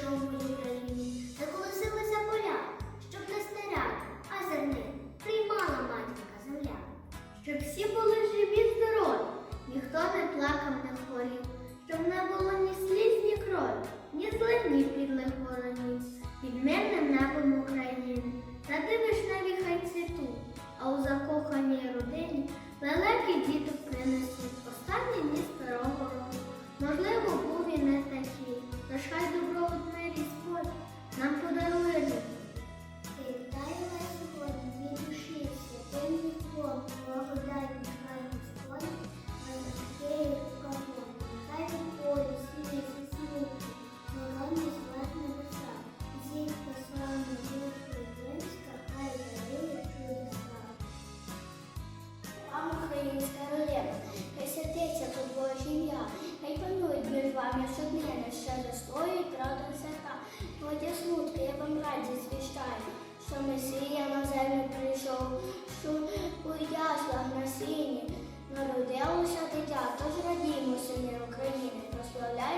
широкої країни, де колосилися щоб не стеряти, а зерни приймала матінка земля, щоб всі були живі й ніхто не плакав, не хворів, щоб не було ні сліз, ні крові, ні злих, ні підлих. зміни, ще застоюють рода зерна. Водя смутки, я вам радість звіщаю, що Месія на землю прийшов, що у яслах на сіні народилося дитя, тож радімо, сини України, прославляй.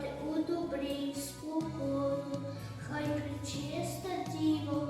мати у добрій спокою, хай причиста діво.